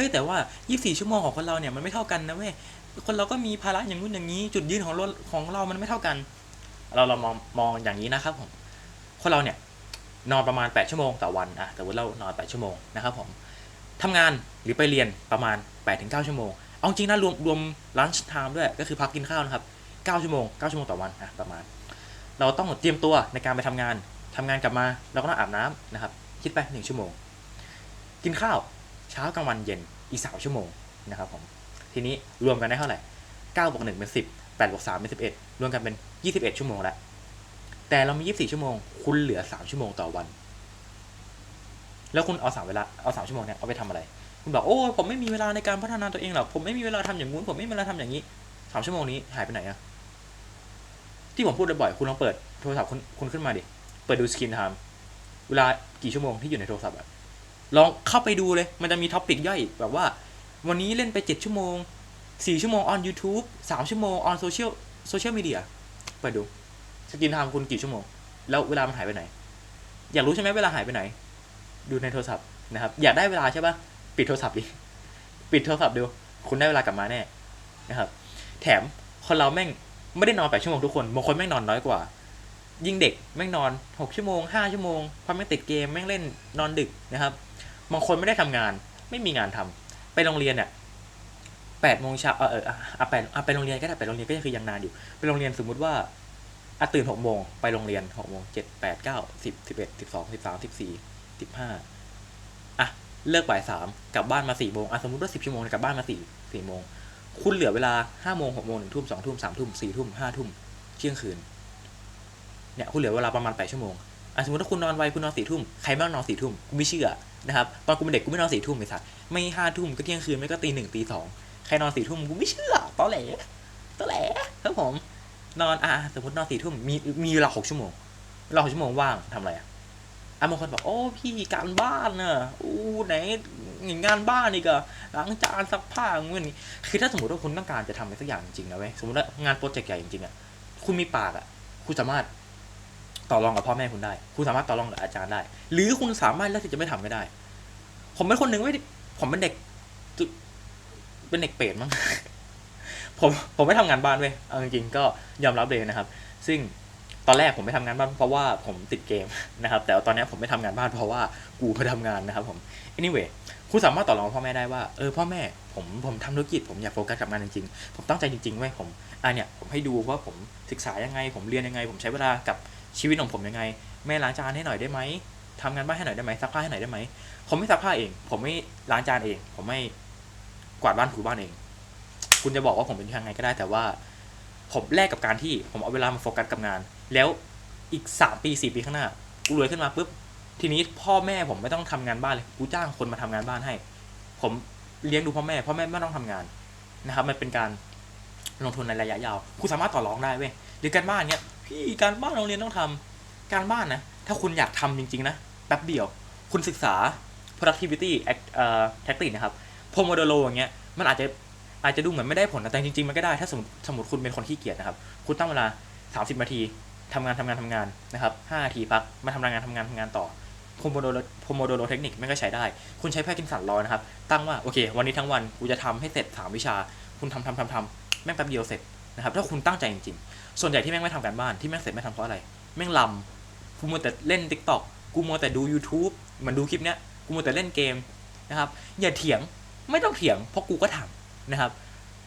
ฮ้ยแต่ว่า 24 ชั่วโมงของคนเราเนี่ยมันไม่เท่ากันนะเว้ยคนเราก็มีภาระอย่างนู้นอย่างนี้ จุดยืนของราของเรามันไม่เท่ากัน เราเรามองมองอย่างนี้นะครับผมคนเราเนี่ยนอนประมาณ 8 ชั่วโมงต่อวันอะแต่ว่าเรานอน 8 ชั่วโมงนะครับผมทำงานหรือไปเรียนประมาณ 8-9 ชั่วโมง เอาจริงนะรวมรวม lunch time ด้วยก็คือพักกินข้าวนะครับ 9 ชั่วโมง 9 ชั่วโมงต่อวันอะประมาณ เราต้องเตรียมตัวในการไปทำงานทำงานกลับมาเราก็ต้องอาบน้ำนะครับ คิดไป 1 ชั่วโมง กินข้าว เช้ากลางวันเย็นอีก3ชั่วโมงนะครับผมทีนี้รวมกันได้เท่าไหร่9บวก1เป็น 10 8บวก3เป็น 11 รวมกันเป็น 21 ชั่วโมงแล้ว แต่เรามี 24 ชั่วโมง คุณเหลือ 3 ชั่วโมงต่อวัน แล้วคุณเอาสามเวลา เอาสามชั่วโมงเนี่ย เอาไปทำอะไร คุณบอก โอ้ ผมไม่มีเวลาในการพัฒนาตัวเองหรอก ผมไม่มีเวลาทำอย่างงู้น ผมไม่มีเวลาทำอย่างนี้สามชั่วโมงนี้หายไปไหนอะที่ผมพูดบ่อยๆ คุณลองเปิดโทรศัพท์คุณคุณขึ้นมาดิ เปิดดูสกรีนไทม์ เวลากี่ชั่วโมงที่อยู่ในโทรศัพท์อะ ลองเข้าไปดูเลย มันจะมีท็อปิกย่อยแบบว่า วันนี้เล่นไปเจ็ดชั่วโมงสี่ชั่วโมง on YouTube สามชั่วโมง on social social media เปิดดู สกินไทม์คุณกี่ชั่วโมง แล้วเวลามันหายไปไหน อยากรู้ใช่ไหมเวลาหายไปไหน ดูในโทรศัพท์นะครับ อยากได้เวลาใช่ปะปิดโทรศัพท์ดิ ปิดโทรศัพท์ดู คุณได้เวลากลับมาแน่นะครับ แถมคนเราแม่งไม่ได้นอนแปดชั่วโมงทุกคน บางคนแม่งนอนน้อยกว่า ยิ่งเด็กแม่งนอนหกชั่วโมงห้าชั่วโมงพราะแม่งติดเกมแม่งเล่นนอนดึกนะครับ บางคนไม่ได้ทำงาน ไม่มีงานทำไปโรงเรียนเนี่ยแปดโมงเช้าเออเอออะอะไปอะไปโรงเรียนก็ได้ไปโรงเรียนก็คือยังนานอยู่ ไปโรงเรียนสมมุติว่าอะตื่นหกโมงไปโรงเรียนหกโมงเจ็ดแปดเก้าสิบสิบเอ็ดสิบสองสิบสามสิบสี่สิบห้าอะเลิกบ่ายสามกลับบ้านมาสี่โมงอะสมมติว่าสิบชั่วโมงกลับบ้านมาสี่สี่โมงคุณเหลือเวลาห้าโมงหกโมงหนึ่งทุ่มสองทุ่มสามทุ่มสี่ทุ่มห้าทุ่มเที่ยงคืนเนี่ยคุณเหลือเวลาประมาณแปดชั่วโมงอะสมมติถ้าคุณนอนไวคุณนอนสี่ทุ่มใครบ้างนอนสี่ทุ่มไม่เชื่อ นะครับตอนกูเป็นเด็กกูไม่นอนสี่ทุ่มไอ้สัสไม่ห้าทุ่มก็เที่ยงคืนไม่ก็ตีหนึ่งตีสองใครนอนสี่ทุ่มกูไม่เชื่อตอแหลตอแหลครับผม นอนอะสมมตินอนสี่ทุ่มมีมีเวลาหกชั่วโมงเวลาหกชั่วโมงว่างทำอะไรอะอะบางคนบอกโอ้พี่การบ้านน่ะอู้ไหนงานบ้านนี่ก็ล้างจานซักผ้าเงี้ยนี่คือถ้าสมมติว่าคุณต้องการจะทำอะไรสักอย่างจริงๆนะเว้ยสมมติว่างานโปรเจกต์ใหญ่จริงๆอะคุณมีปากอะคุณสามารถ ต่อรองกับพ่อแม่คุณได้ คุณสามารถต่อรองกับอาจารย์ได้ หรือคุณสามารถเลือกที่จะไม่ทำก็ได้ ผมเป็นคนหนึ่งไม่ผมเป็นเด็ก เป็นเด็กเปรตมั้งผมผมไม่ทำงานบ้านเว้ยเอาจริงๆก็ยอมรับเลยนะครับ ซึ่งตอนแรกผมไม่ทำงานบ้านเพราะว่าผมติดเกมนะครับ แต่ตอนนี้ผมไม่ทำงานบ้านเพราะว่ากูไปทำงานนะครับผม anyway คุณสามารถต่อรองกับพ่อแม่ได้ว่าเออพ่อแม่ผมผมทำธุรกิจผมอยากโฟกัสกับงานจริงๆ ผมตั้งใจจริงๆเว้ยผมอะเนี่ยผมให้ดูว่าผมศึกษายังไง ผมเรียนยังไง ผมใช้เวลากับ ชีวิตของผมยังไง แม่ล้างจานให้หน่อยได้ไหมทำงานบ้านให้หน่อยได้ไหมซักผ้าให้หน่อยได้ไหมผมไม่ซักผ้าเอง ผมไม่ล้างจานเอง ผมไม่กวาดบ้านถูบ้านเอง คุณจะบอกว่าผมเป็นยังไงก็ได้ แต่ว่า ผมแลกกับการที่ผมเอาเวลามาโฟกัสกับงาน แล้วอีกสามปีสี่ปีข้างหน้ากูรวยขึ้นมาปุ๊บทีนี้พ่อแม่ผมไม่ต้องทำงานบ้านเลยกูจ้างคนมาทำงานบ้านให้ ผมเลี้ยงดูพ่อแม่พ่อแม่ไม่ต้องทำงานนะครับ มันเป็นการลงทุนในระยะยาว คุณสามารถต่อรองได้เว้ยหรือการบ้านเนี้ย พี่การบ้านโรงเรียนต้องทำการบ้านนะ ถ้าคุณอยากทำจริง ๆ นะแป๊บเดียว คุณศึกษา productivity act เอ่อ tactic นะครับ pomodoro อย่างเงี้ย มันอาจจะอาจจะดูเหมือนไม่ได้ผลนะแต่จริง ๆ มันก็ได้ ถ้าสมมติสมมติคุณเป็นคนขี้เกียจนะครับ คุณตั้งเวลา 30 นาทีทำงานทำงานทำงานนะครับ5นาทีพัก มาทำงานทำงานทำงานต่อ pomodoro pomodoro เทคนิคไม่ก็ใช้ได้ คุณใช้แพกินสันรอนะครับ ตั้งว่า โอเค วันนี้ทั้งวัน กูจะทำให้เสร็จ 3 วิชา คุณทำทำทำทำแม่งแป๊บเดียวเสร็จนะครับ ถ้าคุณตั้งใจจริงๆ ส่วนใหญ่ที่แม่งไม่ทำการบ้านที่แม่งเสร็จไม่ทำเพราะอะไร แม่งลำกูมัวแต่เล่น TikTok กูมัวแต่ดู YouTube เหมันดูคลิปเนี้ยกูมัวแต่เล่นเกมนะครับ อย่าเถียงไม่ต้องเถียง เพราะกูก็ทำนะครับ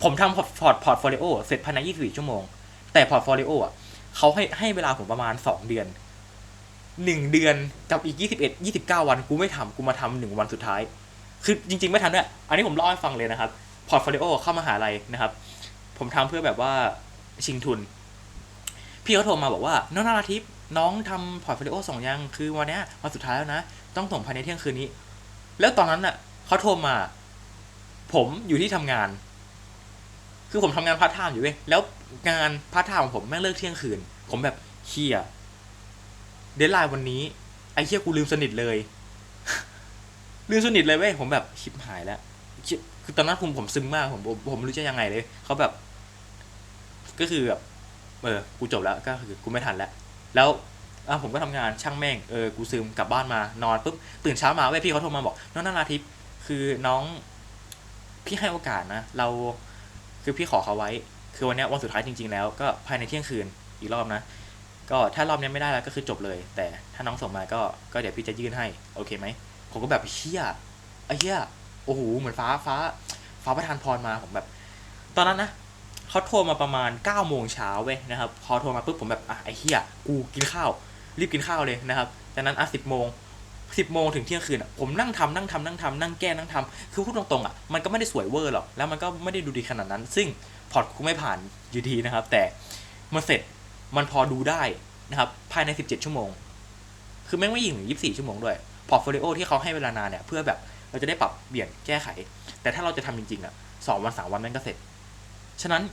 ผมทำพอร์ตพอร์ตพอร์ตโฟลิโอเสร็จภายใน24 ชั่วโมง แต่พอร์ตโฟลิโออะเขาให้ให้เวลาผมประมาณ 2 เดือน 1 เดือนกับอีก 21 29 วันกูไม่ทำกูมาทำหนึ่งวันสุดท้าย คือจริง ๆ ไม่ทันด้วยอันนี้ผมเล่าให้ฟังเลยนะครับพอร์ตโฟลิโอเข้ามาหาลัยนะครับ ผมทำเพื่อแบบว่าชิงทุน พี่เขาโทรมาบอกว่า น้องนาราทิพย์น้องทำพอร์ตโฟลิโอส่งยังคือวันนี้วันสุดท้ายแล้วนะ ต้องส่งภายในเที่ยงคืนนี้ แล้วตอนนั้นน่ะเขาโทรมา ผมอยู่ที่ทำงาน คือผมทำงานพาร์ทไทม์อยู่เว้ยแล้วงานพาร์ทไทม์ของผมแม่งเลิกเที่ยงคืน ผมแบบเฮียเดทไลน์วันนี้ ไอ้เฮียกูลืมสนิทเลย ลืมสนิทเลยเว้ยผมแบบชิบหายแล้วคือตอนนั้นผมผมซึมมากผมผมผมไม่รู้จะยังไงเลยเขาแบบ ก็คือแบบ เออกูจบแล้วก็คือกูไม่ทันแล้ว แล้วอะผมก็ทำงานช่างแม่งเออกูซึมกลับบ้านมานอนปุ๊บตื่นเช้ามาเว้ยพี่เขาโทรมาบอกน้องนาราทิพย์คือน้อง พี่ให้โอกาสนะเราคือพี่ขอเขาไว้ คือวันเนี้ยวันสุดท้ายจริง ๆ แล้วก็ภายในเที่ยงคืนอีกรอบนะ ก็ถ้ารอบนี้ไม่ได้แล้วก็คือจบเลย แต่ถ้าน้องส่งมาก็ก็เดี๋ยวพี่จะยื่นให้โอเคไหมผมก็แบบเฮียไอ้เฮียโอ้โหเหมือนฟ้าฟ้า ฟ้าประทานพรมาผมแบบ ตอนนั้นนะ เขาโทรมาประมาณ9ก้าโมงเช้าเว้ยนะครับพอโทรมาปุ๊บผมแบบอะไอ้เฮียกูกินข้าว รีบกินข้าวเลยนะครับจากนั้นอะสิบโมงสิบโมงถึงเที่ยงคืนอะผมนั่งทำนั่งทำนั่งทำนั่งแก้นั่งทำคือพูดตรงๆอะมันก็ไม่ได้สวยเวอร์หรอกแล้วมันก็ไม่ได้ดูดีขนาดนั้น ซึ่งพอร์ตกูไม่ผ่านอยู่ดีนะครับ แต่มันเสร็จมันพอดูได้นะครับภายใน 17 ชั่วโมง คือแม่งไม่ยิงถึง24 ชั่วโมงด้วยพอร์ตโฟลิโอที่เขาให้เวลานานเนี่ยเพื่อแบบเราจะได้ปรับเปลี่ยนแก้ไข แต่ถ้าเราจะทำจริงๆอะสองวันสามวันแม่งก็เสร็จ ฉะนั้น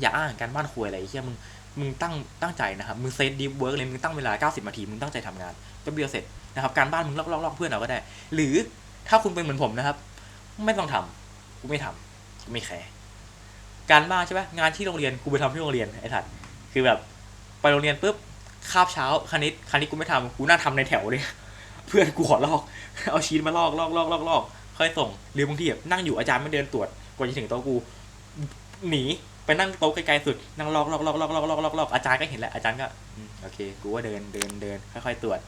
อย่าอ้างการบ้านคุยอะไรเฮียมึงมึงตั้งตั้งใจนะครับมึงเซตดีเวิร์กเลยมึงตั้งเวลา 90นาทีมึงตั้งใจทำงานก็เบียวเสร็จนะครับการบ้านมึงลอกลอกลอกเพื่อนเราก็ได้ หรือถ้าคุณเป็นเหมือนผมนะครับ ไม่ต้องทำกูไม่ทำกูไม่แคร์การบ้านใช่ปะงานที่โรงเรียนกูไปทำที่โรงเรียนไอ้ถัดคือแบบไปโรงเรียนปุ๊บคาบเช้าคณิตคณิตกูไม่ทำกูน่าทำในแถวเลยเพื่อนกูขอลอก เอาชีตมาลอกลอกลอกลอกลอกค่อยส่งหรือบางทีแบบนั่งอยู่อาจารย์ไม่เดินตรวจกว่าจะถึงโต๊ะกูหนี ไปนั่งโต๊ะไกลๆสุดนั่งลอกลอกลอกลอกลอกลอกลอกลอกอาจารย์ก็เห็นแล้วอาจารย์ก็โอเค กูว่าเดินเดินเดินค่อยๆตรวจ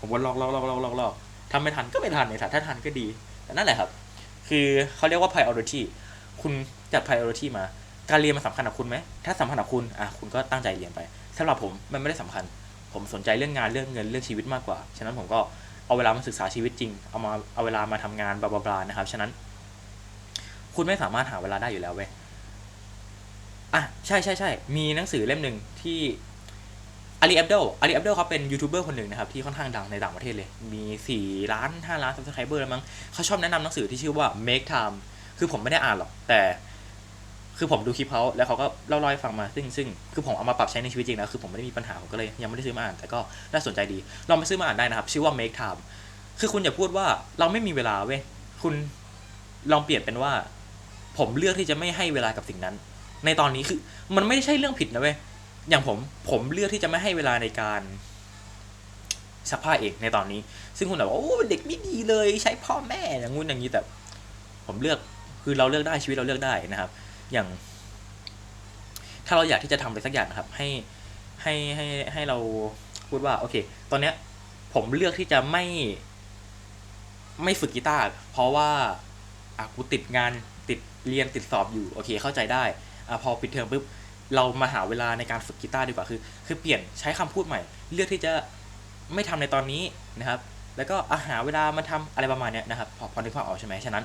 ผมก็ลอกลอกลอกลอกลอกลอกทำไม่ทันก็ไม่ทันเลยถ้าทันก็ดีแต่นั่นแหละครับ คือเขาเรียกว่า priority คุณจัด priority มา การเรียนมันสำคัญกับคุณไหมถ้าสำคัญกับคุณอะคุณก็ตั้งใจเรียนไปสำหรับผมมันไม่ได้สำคัญ ผมสนใจเรื่องงานเรื่องเงินเรื่องชีวิตมากกว่า ฉะนั้นผมก็เอาเวลามาศึกษาชีวิตจริง เอามาเอาเวลามาทำงานบลาบลานะครับ ฉะนั้น คุณไม่สามารถหาเวลาได้อยู่แล้วเว้ย อะใช่ใช่ใช่มีหนังสือเล่มหนึ่งที่อาลีแอบเดลอาลีแอบเดลเขาเป็นยูทูบเบอร์คนหนึ่งนะครับ ที่ค่อนข้างดังในต่างประเทศเลย มีสี่ล้านห้าล้านซับสไครเบอร์แล้วมั้งเขาชอบแนะนำหนังสือที่ชื่อว่า Make Time คือผมไม่ได้อ่านหรอกแต่ คือผมดูคลิปเขาแล้วเขาก็เล่าๆให้ฟังมาซึ่งซึ่งคือผมเอามาปรับใช้ในชีวิตจริงนะคือผมไม่ได้มีปัญหาผมก็เลยยังไม่ได้ซื้อมาอ่านแต่ก็น่าสนใจดีลองไปซื้อมาอ่านได้นะครับ ชื่อว่า Make Time คือคุณอย่าพูดว่าเราไม่มีเวลาเว้ยคุณลองเปลี่ยนเป็นว่า ผมเลือกที่จะไม่ให้เวลากับสิ่งนั้น ในตอนนี้คือ มันไม่ใช่เรื่องผิดนะเว้ยอย่างผมผมเลือกที่จะไม่ให้เวลาในการซักผ้าเองในตอนนี้ ซึ่งคุณแบบว่าโอ้เด็กไม่ดีเลยใช้พ่อแม่อย่างงู้นอย่างนี้แต่ ผมเลือกคือเราเลือกได้ชีวิตเราเลือกได้นะครับ อย่าง ถ้าเราอยากที่จะทำอะไรสักอย่างนะครับ ให้ให้ให้ให้เราพูดว่าโอเค ตอนเนี้ย ผมเลือกที่จะไม่ ไม่ฝึกกีตาร์เพราะว่าอะกูติดงานติดเรียนติดสอบอยู่ โอเค เข้าใจได้ อพอปิดเทอมปุ๊บเรามาหาเวลาในการฝึกกีตาร์ดีกว่าคือ คือเปลี่ยนใช้คำพูดใหม่ เลือกที่จะไม่ทำในตอนนี้นะครับ แล้วก็อาหาเวลามาทำอะไรประมาณเนี้ยนะครับ พอพอนึกภาพออกใช่ไหมฉะนั้น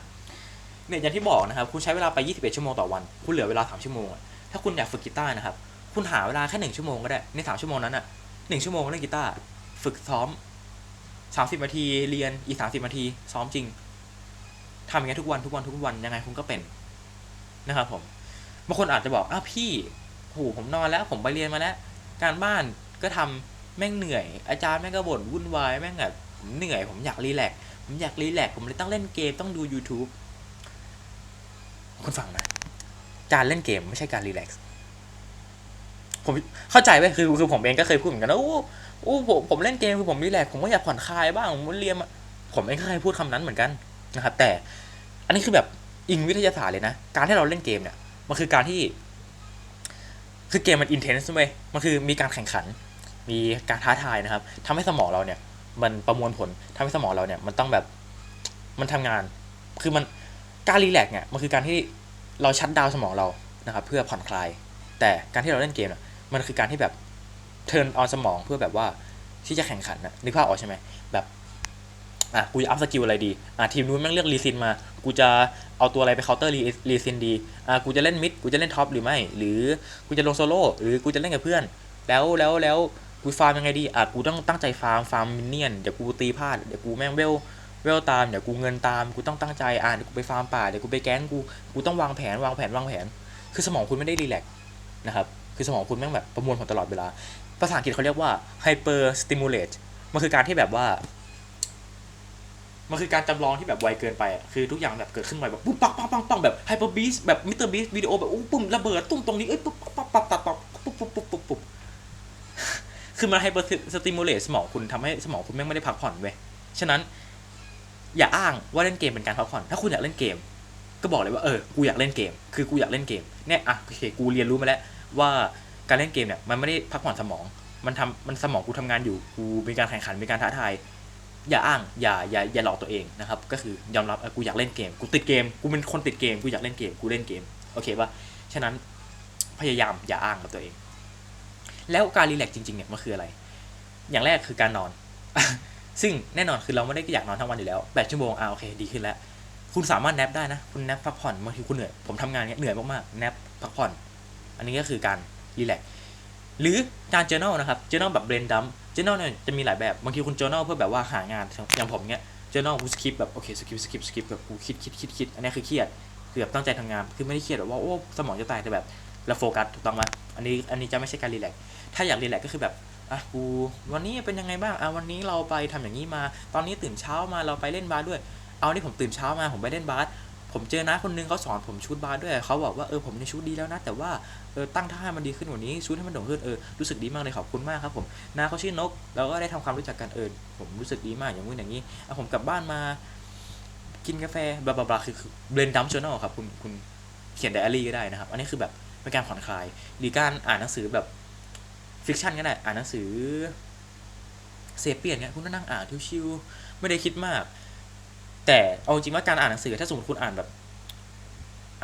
เนี่ยอย่างที่บอกนะครับ คุณใช้เวลาไป 21 ชั่วโมงต่อวัน คุณเหลือเวลา 3 ชั่วโมง ถ้าคุณอยากฝึกกีตาร์นะครับ คุณหาเวลาแค่หนึ่งชั่วโมงก็ได้ ในสามชั่วโมงนั้นอะหนึ่งชั่วโมงเล่นกีตาร์ ฝึกซ้อมสามสิบนาที เรียน อีกสามสิบนาที ซ้อมจริงทำอย่างเงี้ทุกวัน ทุกวัน ทุกวัน ยังไงคุณก็เป็น นะครับผม บางคนอาจจะบอกอ้าวพี่โหผมนอนแล้ว ผมไปเรียนมาแล้ว การบ้านก็ทำแม่งเหนื่อย อาจารย์แม่งก็บ่นวุ่นวายแม่งแบบผมเหนื่อย ผมอยากรีแลกซ์ผมอยากรีแลกซ์ผมเลยต้องเล่นเกมต้องดู YouTube คุณฟังนะการเล่นเกมไม่ใช่การรีแลกซ์ผมเข้าใจไหมคือคือผมเองก็เคยพูดเหมือนกันนะโอ้โอ้ผมผมเล่นเกมคือผมรีแลกซ์ผมก็อยากผ่อนคลายบ้างผมเรียนมาผมเองก็เคยพูดคำนั้นเหมือนกันนะครับ แต่อันนี้คือแบบอิงวิทยาศาสตร์เลยนะ การที่เราเล่นเกมเนี่ย มันคือการที่ คือเกมมันอินเทนส์เว้ยมันคือมีการแข่งขัน มีการท้าทายนะครับทำให้สมองเราเนี่ย มันประมวลผลทำให้สมองเราเนี่ย มันต้องแบบมันทำงาน คือมันการรีแลกซ์เนี่ยมันคือการที่เราชัดดาวสมองเรานะครับ เพื่อผ่อนคลาย แต่การที่เราเล่นเกมเนี่ยมันคือการที่แบบเทิร์นออนสมองเพื่อแบบว่าที่จะแข่งขันนะนึกภาพออกใช่ไหมแบบ อะกูจะอัพสกิลอะไรดีอะทีมนู้นแม่งเลือกรีซินมา กูจะเอาตัวอะไรไปเคาน์เตอร์รีซินดีอะกูจะเล่นมิดกูจะเล่นท็อปหรือไม่ หรือกูจะลงโซโล่หรือกูจะเล่นกับเพื่อน แล้วแล้วแล้วกูฟาร์มยังไงดีอะกูต้องตั้งใจฟาร์มฟาร์มมินเนี่ยนเดี๋ยวกูตีพลาดเดี๋ยวกูแม่งเวลเวลตามเดี๋ยวกูเงินตามกูต้องตั้งใจอะเดี๋ยวกูไปฟาร์มป่าเดี๋ยวกูไปแก๊งกูกูต้องวางแผนวางแผนวางแผน คือสมองคุณไม่ได้รีแลกนะครับคือสมองคุณแม่งแบบประมวลผลตลอดเวลาภาษาอังกฤษเขาเรียกว่า hyper stimulate มันคือการที่แบบว่า มันคือการจำลองที่แบบไวเกินไปอะคือทุกอย่างแบบเกิดขึ้นไวแบบปุ๊บปังปังปังปังแบบไฮเปอร์บีสแบบมิสเตอร์บีสวิดีโอแบบอู้ปุ่มระเบิดตุ้มตรงนี้เอ้ยปุ๊บปั๊บปั๊บตัดต่อปุ๊บปุ๊บปุ๊บปุ๊บปุ๊บคือมันไฮเปอร์สติมูลเลตสมองคุณทำให้สมองคุณแม่งไม่ได้พักผ่อนเว้ยฉะนั้น อย่าอ้างว่าเล่นเกมเป็นการพักผ่อน ถ้าคุณอยากเล่นเกม ก็บอกเลยว่าเออกูอยากเล่นเกม คือกูอยากเล่นเกมเนี่ยอะโอเคกูเรียนรู้มาแล้วว่าการเล่นเกมเนี่ยมันไม่ได้พักผ่อนสมอง มันทำมันสมองกูทำงานอยู่กูมีการแข่งขันมีการท้าทาย อย่าอ้างอย่าอย่าอย่าหลอกตัวเองนะครับก็คือยอมรับกูอยากเล่นเกมกูติดเกมกูเป็นคนติดเกมกูอยากเล่นเกมกูเล่นเกมโอเคปะฉะนั้นพยายามอย่าอ้างกับตัวเอง แล้วการรีแลกซ์จริงๆเนี่ยมันคืออะไร อย่างแรกคือการนอน ซึ่งแน่นอนคือเราไม่ได้อยากนอนทั้งวันอยู่แล้วแปดชั่วโมงอ่าโอเคดีขึ้นแล้วคุณสามารถแนปได้นะคุณแนปพักผ่อนบางทีคุณเหนื่อยผมทำงานเนี้ยเหนื่อยมากๆแนปพักผ่อน อันนี้ก็คือการรีแลกซ์หรือการ journal นะครับ journal แบบ brain dump journal เนี่ยจะมีหลายแบบ บางทีคุณ journal เพื่อแบบว่าหางาน อย่างผมเนี้ย journal กูสคิปแบบโอเคสคิปสคิปสคิปแบบกูคิดคิดคิดคิดอันนี้คือเครียดคือแบบตั้งใจทำงาน คือไม่ได้เครียดแบบว่าโอ้สมองจะตายแต่แบบเราโฟกัสถูกต้องไหมอันนี้อันนี้จะไม่ใช่การรีแลกถ้าอยากรีแลกก็คือแบบอะกูวันนี้เป็นยังไงบ้างอะวันนี้เราไปทำอย่างนี้มา ตอนนี้ตื่นเช้ามาเราไปเล่นบาสด้วย เอานี่ผมตื่นเช้ามาผมไปเล่นบาส ผมเจอน้าคนนึงเขาสอนผมชูดบาสด้วยเขาบอกว่าเออผมในชูดดีแล้วนะ แต่ว่าเออตั้งท่าให้มันดีขึ้นกว่านี้ชูดให้มันโด่งขึ้นเออรู้สึกดีมากเลยขอบคุณมากครับผมน้าเขาชื่อนกเราก็ได้ทำความรู้จักกันเออผมรู้สึกดีมากอย่างนู้นอย่างนี้อะผมกลับบ้านมากินกาแฟบลาบลาคือเบรนดัมชั่นอลครับคุณคุณเขียนไดอารี่ก็ได้นะครับ อันนี้คือแบบเป็นการผ่อนคลายหรือการอ่านหนังสือแบบฟิกชันก็ได้อ่านหนังสือเซเปียนเนี่ยคุณก็นั่งอ่านชิวๆไม่ได้คิดมาก แต่เอาจริงว่าการอ่านหนังสือถ้าสมมติคุณอ่านแบบ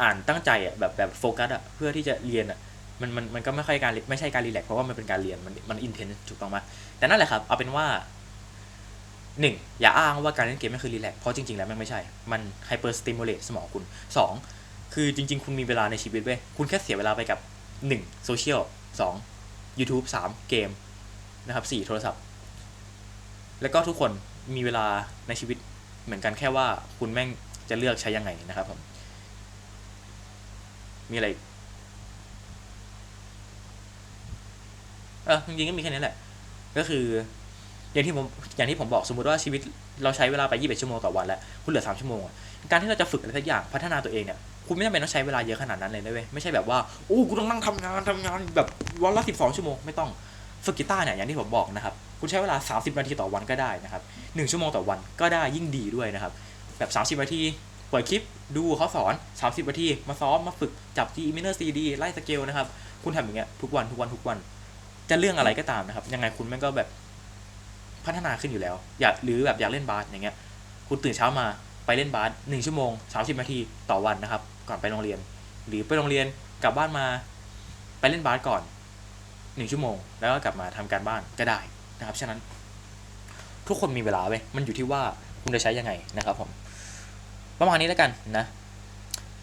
อ่านตั้งใจอะแบบแบบโฟกัสอะเพื่อที่จะเรียนอะมันมันมันก็ไม่ค่อยการไม่ใช่การรีแลกซ์เพราะว่ามันเป็นการเรียนมันมันอินเทนส์ถูกต้องไหมแต่นั่นแหละครับ เอาเป็นว่าหนึ่งอย่าอ้างว่าการเล่นเกมไม่คือรีแลกซ์เพราะจริงๆแล้วมันไม่ใช่ มันไฮเปอร์สติมูลเลตสมองคุณสองคือจริง ๆ คุณมีเวลาในชีวิตเว้ยคุณแค่เสียเวลาไปกับหนึ่งโซเชียลสอง YouTube สามเกมนะครับสี่โทรศัพท์ แล้วก็ทุกคนมีเวลาในชีวิต เหมือนกันแค่ว่าคุณแม่งจะเลือกใช้ยังไงนะครับผม มีอะไรเออจริงๆก็มีแค่นี้แหละ ก็คือ อย่างที่ผมอย่างที่ผมบอกสมมติว่าชีวิตเราใช้เวลาไป21ชั่วโมงต่อวันแล้ว คุณเหลือ3ชั่วโมง การที่เราจะฝึกอะไรสักอย่างพัฒนาตัวเองเนี่ยคุณไม่จำเป็นต้องใช้เวลาเยอะขนาดนั้นเลยนะเว้ยไม่ใช่แบบว่าโอ้กูต้องนั่งทำงานทำงานแบบวันละ12ชั่วโมงไม่ต้อง ฝึกกีตาร์เนี่ยอย่างที่ผมบอกนะครับคุณใช้เวลา 30 นาทีต่อวันก็ได้นะครับ1ชั่วโมงต่อวันก็ได้ยิ่งดีด้วยนะครับแบบ30นาทีเปิดคลิปดูเขาสอน 30นาทีมาซ้อมมาฝึกจับ G minor C D ไล่สเกลนะครับคุณทำอย่างเงี้ยทุกวันทุกวันทุกวัน จะเรื่องอะไรก็ตามนะครับ ยังไงคุณแม่งก็แบบพัฒนาขึ้นอยู่แล้ว อยากหรือแบบอยากเล่นบาสอย่างเงี้ย คุณตื่นเช้ามาไปเล่นบาสหนึ่งชั่วโมง30นาทีต่อวันนะครับ ก่อนไปโรงเรียน หรือไปโรงเรียนกลับบ้านมา ไปเล่นบาสก่อน หนึ่งชั่วโมง แล้วก็กลับมาทำการบ้านก็ได้นะครับฉะนั้น ทุกคนมีเวลาเว้ยมันอยู่ที่ว่าคุณจะใช้ยังไงนะครับผมประมาณนี้แล้วกันนะ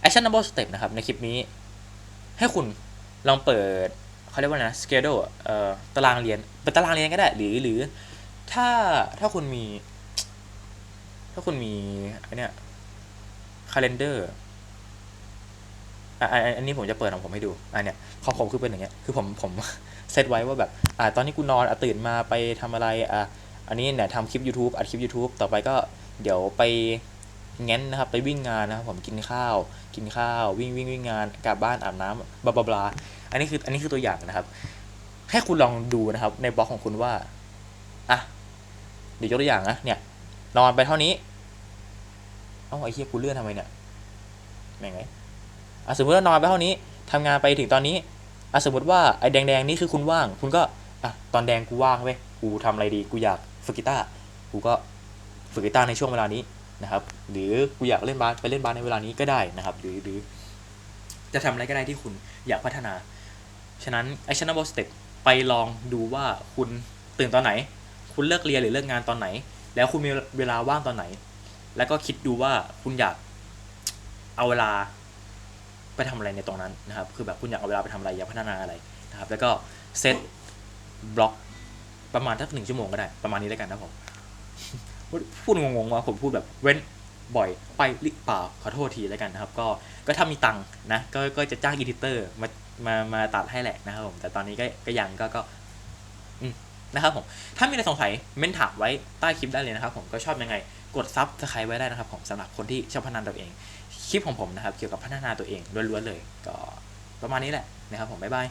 actionable step นะครับในคลิปนี้ ให้คุณลองเปิดเขาเรียกว่านะ schedule เอ่อตารางเรียนเป็นตารางเรียนก็ได้ หรือหรือถ้าถ้าคุณมี ถ้าคุณมีอันเนี้ย calendar อ่าอันนี้ผมจะเปิดของผมให้ดู อันเนี้ยของผมคือเป็นอย่างเงี้ย คือผมผม เซตไว้ว่าแบบอ่าตอนนี้กูนอนอะตื่นมาไปทำอะไรอะอันนี้เนี่ยทำคลิป YouTube อัดคลิป YouTube ต่อไปก็เดี๋ยวไปแง้นนะครับไปวิ่งงานนะครับผมกินข้าว กินข้าว วิ่งวิ่งวิ่งงานกลับบ้านอาบน้ำบลาบลาอันนี้คืออันนี้คือตัวอย่างนะครับ ให้คุณลองดูนะครับ ในบล็อกของคุณว่าอะเดี๋ยวยกตัวอย่างนะเนี่ย นอนไปเท่านี้เอ้าไอ้เหี้ยกูเลื่อนทำไมเนี่ยแม่งไงอะสมมติว่านอนไปเท่านี้ทำงานไปถึงตอนนี้ อะสมมติว่าไอ้แดงๆนี่คือคุณว่าง คุณก็อะตอนแดงกูว่างเว้ยกูทำอะไรดีกูอยากฝึกกีตาร์กูก็ฝึกกีตาร์ในช่วงเวลานี้นะครับ หรือกูอยากเล่นบาสไปเล่นบาสในเวลานี้ก็ได้นะครับ หรือหรือจะทำอะไรก็ได้ที่คุณอยากพัฒนา ฉะนั้น actionable step ไปลองดูว่าคุณตื่นตอนไหน คุณเลิกเรียนหรือเลิกงานตอนไหน แล้วคุณมีเวลาว่างตอนไหน แล้วก็คิดดูว่าคุณอยากเอาเวลา ไปทำอะไรในตรงนั้นนะครับ คือแบบคุณอยากเอาเวลาไปทำอะไรอยากพัฒนาอะไรนะครับ แล้วก็เซตบล็อกประมาณสักหนึ่งชั่วโมงก็ได้ ประมาณนี้แล้วกันนะผม พูดงงๆว่าผมพูดแบบเว้นบ่อยไปหรือเปล่าขอโทษทีแล้วกันนะครับ ก็ก็ถ้ามีตังค์นะก็ก็จะจ้างอีดิเตอร์มามามาตัดให้แหละนะครับผม แต่ตอนนี้ก็ก็ยังก็ก็นะครับผม ถ้ามีอะไรสงสัยเม้นถามไว้ใต้คลิปได้เลยนะครับผมก็ชอบยังไงกดซับสไครต์ไว้ได้นะครับผมสำหรับคนที่ชอบพนันตัวเอง คลิปของผมนะครับ เกี่ยวกับพัฒนาตัวเองล้วนๆเลย ก็ประมาณนี้แหละนะครับผมบ๊ายบาย